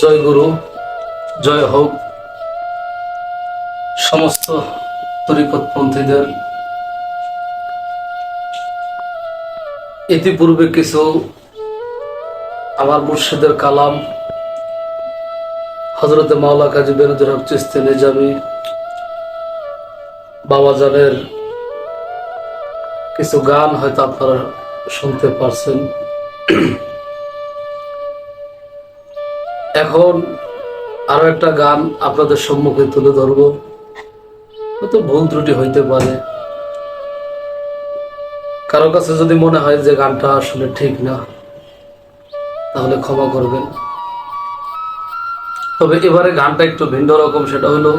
জয় গুরু, জয় হোক। সমস্ত তরিকতপন্থীদের ইতিপূর্বে কিছু আমার মুর্শিদের কালাম হজরতে মাওলা কাজী বেরুজুর হক চিস্তি নিজামি, বাবাজানের কিছু গান হয়তো আপনারা শুনতে পারছেন। এখন আরও একটা গান আপনাদের সম্মুখে তুলে ধরব। হয়তো ভুল ত্রুটি হইতে পারে। কারও কাছে যদি মনে হয় যে গানটা আসলে ঠিক না, তাহলে ক্ষমা করবেন। তবে এবারে গানটা একটু ভিন্ন রকম, সেটা হলো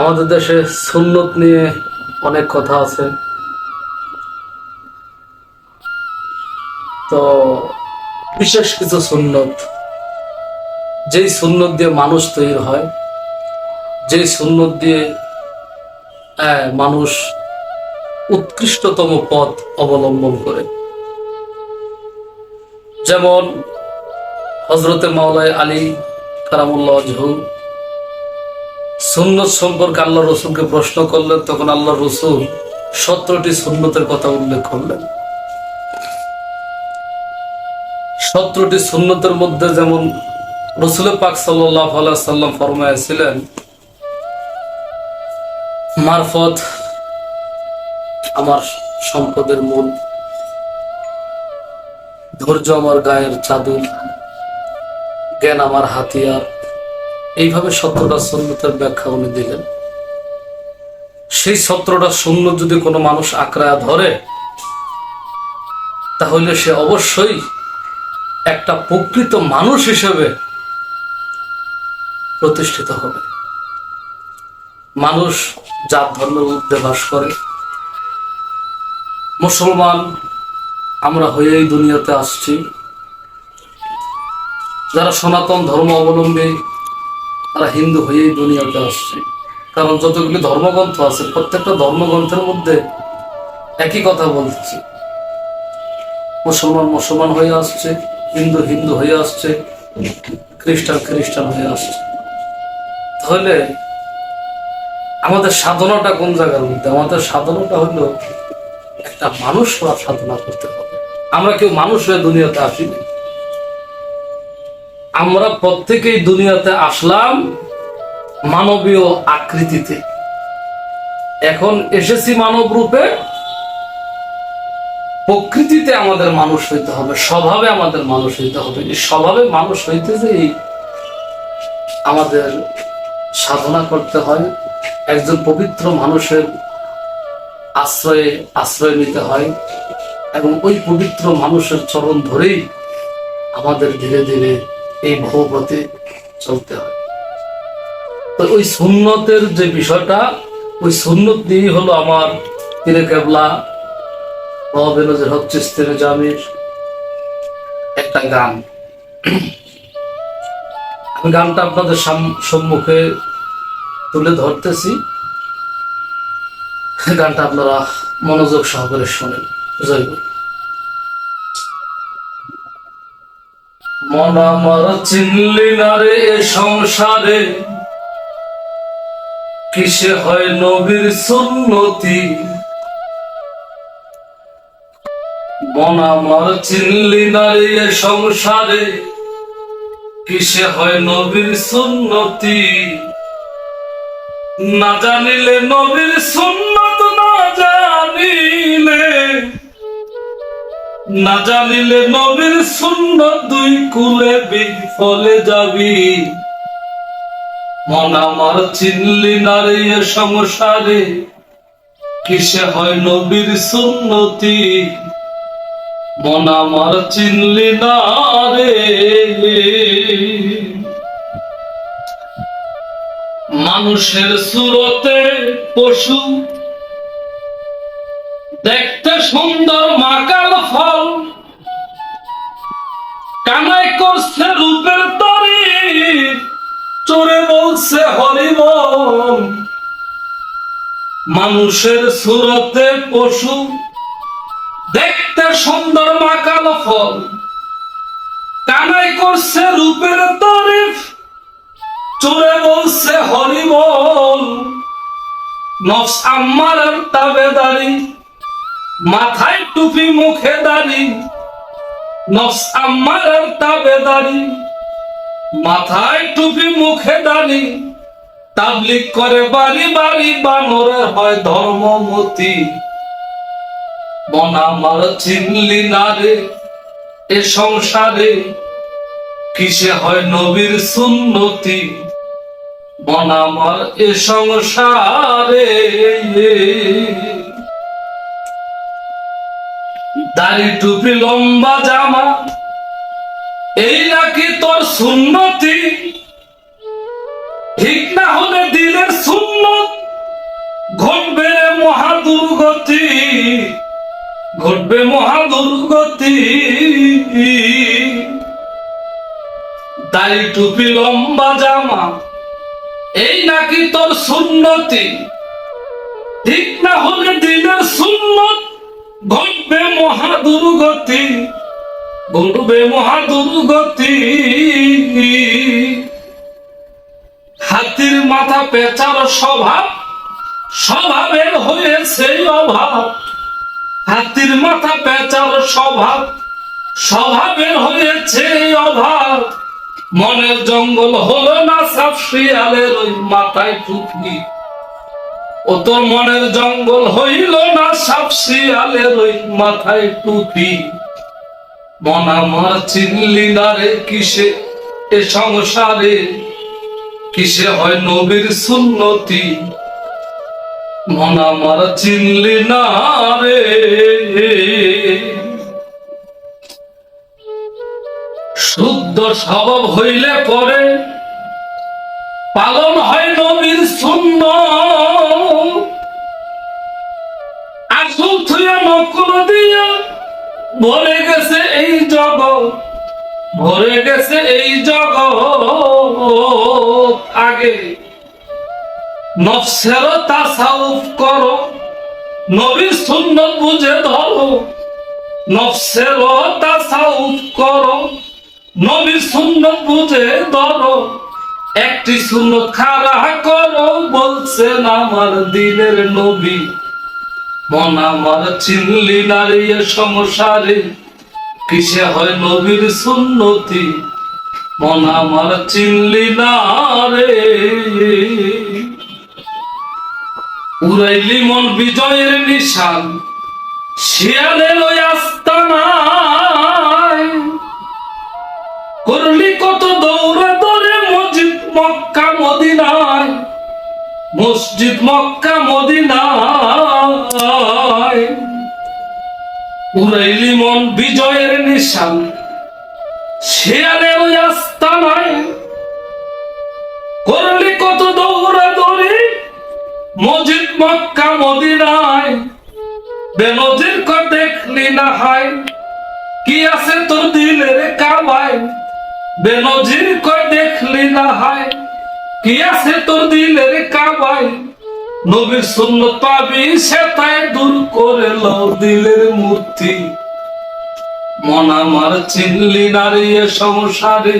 আমাদের দেশে সুন্নত নিয়ে অনেক কথা আছে। তো বিশেষ কিছু সুন্নত। যেই সুন্নত দিয়ে মানুষ তৈরি হয়, যেই সুন্নত দিয়ে মানুষ উৎকৃষ্টতম পথ অবলম্বন করে। যেমন হজরতে মাওলায় আলী কারামুল্লাহ জহু সুন্নত সম্পর্কে আল্লাহ রসুলকে প্রশ্ন করলেন, তখন আল্লাহ রসুল সতেরোটি সুন্নতের কথা উল্লেখ করলেন। সতেরোটি সুন্নতের মধ্যে যেমন রসুল পাক সাল্লাম ফরমাইছিলেন মারফত আমার সম্পদের মূল, ধৈর্য আমার গায়ের চাদর, জ্ঞান আমার হাতিয়ার, এইভাবে সত্রটা সুন্নতের ব্যাখ্যা উনি দিলেন। সেই সত্রটা শূন্য যদি কোনো মানুষ আঁকড়ায় ধরে, তাহলে সে অবশ্যই একটা প্রকৃত মানুষ হিসেবে প্রতিষ্ঠিত হবে। মানুষ জাত, ধর্মের মধ্যে বাস করে। মুসলমান, আমরা হয়েই দুনিয়াতে আসছি। যারা সনাতন ধর্ম অবলম্বী, তারা হিন্দু হয়েই দুনিয়াতে আসছে। কারণ যতগুলি ধর্মগ্রন্থ আছে, প্রত্যেকটা ধর্মগ্রন্থের মধ্যে একই কথা বলতেছি মুসলমান মুসলমান হয়ে আসছে। হিন্দু হিন্দু হয়ে আসছে, খ্রিস্টান খ্রিস্টান হয়ে আসছে। তাহলে আমাদের সাধনাটা কোন জায়গার মধ্যে? আমাদের সাধনাটা হলো একটা মানুষ হওয়ার সাধনা করতে হবে। আমরা কেউ মানুষ হয়ে দুনিয়াতে আসিনি। আমরা প্রত্যেকেই দুনিয়াতে আসলাম মানবীয় আকৃতিতে। এখন এসেছি মানব রূপে প্রকৃতিতে আমাদের মানুষ হইতে হবে, স্বভাবে আমাদের মানুষ হইতে হবে। এই স্বভাবে মানুষ হইতে যে আমাদের সাধনা করতে হয়, একজন পবিত্র মানুষের আশ্রয়ে, আশ্রয় নিতে হয়, এবং ওই পবিত্র মানুষের চরণ ধরেই আমাদের ধীরে ধীরে এই ভবপথে চলতে হয়। তো ওই সুন্নতের যে বিষয়টা, ওই সুন্নত দিয়েই হলো আমার তীরে কেবলা বেনজের হচ্ছে স্ত্রী জামির। একটা গান। আমি গানটা আপনাদের সম্মুখে তুলে ধরতেছি। গানটা আপনারা মনোযোগ সহকারে শোনেন। জয় মন আমার চিনলি না রে এ সংসারে। কিসে হয় নবীর সুন্নতি? মন চিনলি না সংসারে, কিসে হয় নবীর সুন্নতি? না জানিলে নবীর সুন্নত না জানিলে না জানিলে নবীর সুন্নত দুই কুলে বিফলে যাবি। মন আমার চিনলি না সংসারে, কিসে হয় নবীর সুন্নতি? মন আমার চিনলি না রে। মানুষের সুরতে পশু, দেখতে সুন্দর মাকাল ফল। কানাই করছে রূপের তরি, চোরে বলছে হরিবল মানুষের সুরতে পশু, দেখতে সুন্দর মাকাল ফল। কানাই করছে রূপের তারিফ, চোরে বলছে হরিবল নফস মাথায় টুপি, মুখে দাড়ি। নফস আম্মার তাবেদারি মাথায় টুপি, মুখে দাড়ি। তাবলিক করে বাড়ি বাড়ি হয় ধর্মমতি। মন আমার চিনলি না রে? এ সংসারে কিসে হয় নবীর সুন্নতি? মন আমার এ সংসারে দাড়ি টুপি লম্বা জামা, এই নাকি তোর সুন্নতি? ঠিক না হলে দিলের সুন্নত ঘটবে মহা দুর্গতি ঘটবে মহা দুর্গতি। দাড়ি টুপি, লম্বা জামা, এই নাকি তোর সুন্নতি? ঠিক না হলে দিলের সুন্নত ঘটবে মহা দুর্গতি, ঘটবে মহা দুর্গতি। হাতির মাথা পেঁচার স্বভাব, স্বভাবের হয়েছে অভাব। হাতির মাথা পেঁচার স্বভাব, স্বভাবের হয়েছে অভাব। মনের জঙ্গল হলো না সাপ শিয়ালের ওই মাথায় টুপি ও তোর মনের জঙ্গল হইল না সাপ শিয়ালের ওই মাথায় টুপি। মন আমার চিনলি না রে কিসে এ সংসারে? কিসে হয় নবীর সুন্নতি? মন আমার চিনলি না রে। শুদ্ধ স্বভাব হইলে পরে পালন হয় নবীর শূন্য ভরে গেছে এই জগৎ, ভরে গেছে এই জগৎ। আগে নফসেরও তাসাউফ করো, নবীর সুন্নত বুঝে ধরো। নফসেরও তাসাউফ করো, নবীর সুন্নত বুঝে ধরো। একটি সুন্নত খারা করো বলছেন আমার দিনের নবী। মন আমার চিনলি নারী সংসারে, কিসে হয় নবীর সুন্নতি? মন আমার চিনলি না রে। উড়াইলি মন বিজয়ের নিশান, শিয়ালে ওই আস্তানায়। করলি কত দৌড়ে দৌড়ে মসজিদ মক্কা মদিনায়, মসজিদ মক্কা মদিনায়। উড়াইলি মন বিজয়ের নিশান, শিয়ালে ওই আস্তানায়। করলি মসজিদ মক্কা মদিনায়। বেনজির কর দেখলি না হায়। কি আছে তোর দিলের কাবায় বেনজির কর দেখলি না হায়। কি আছে তোর দিলের কাবায় নবীর সুন্নত পাবি সেটাই দূর করে লও দিলের মূর্তি। মন আমার চিনলি না রে এ সংসারে।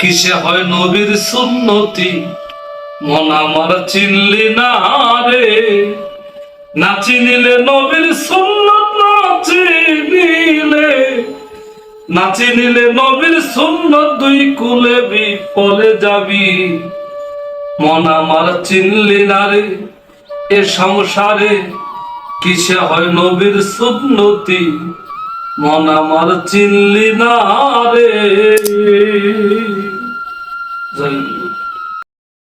কিসে হয় নবীর সুন্নতি? মন আমার চিনলি না রে, না চিনিলে নবীর সুন্নত না চিনিলে না চিনিলে নবীর সুন্নত দুই কুলে বিফলে যাবি। মন আমার চিনলি না রে, এ সংসারে কিসে হয় নবীর সুন্নতি? মন আমার চিনলি না রে।